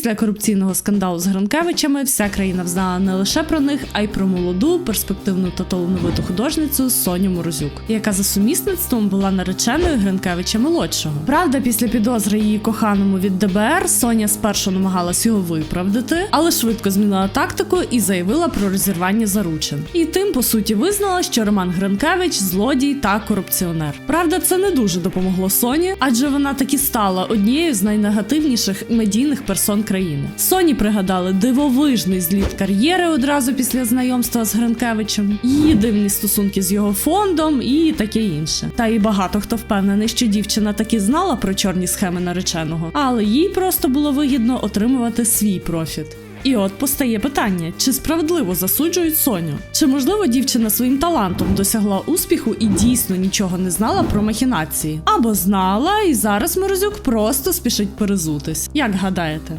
Після корупційного скандалу з Гринкевичами вся країна взнала не лише про них, а й про молоду, перспективну та талановиту художницю Соню Морозюк, яка за сумісництвом була нареченою Гринкевича молодшого. Правда, після підозри її коханому від ДБР Соня спершу намагалась його виправдати, але швидко змінила тактику і заявила про розірвання заручин. І тим, по суті, визнала, що Роман Гринкевич злодій та корупціонер. Правда, це не дуже допомогло Соні, адже вона таки стала однією з найнегативніших медійних персон країни. Соні пригадали дивовижний зліт кар'єри одразу після знайомства з Гринкевичем, її дивні стосунки з його фондом і таке інше. Та і багато хто впевнений, що дівчина таки знала про чорні схеми нареченого, але їй просто було вигідно отримувати свій профіт. І от постає питання: чи справедливо засуджують Соню? Чи можливо дівчина своїм талантом досягла успіху і дійсно нічого не знала про махінації? Або знала, і зараз Морозюк просто спішить перезутись. Як гадаєте?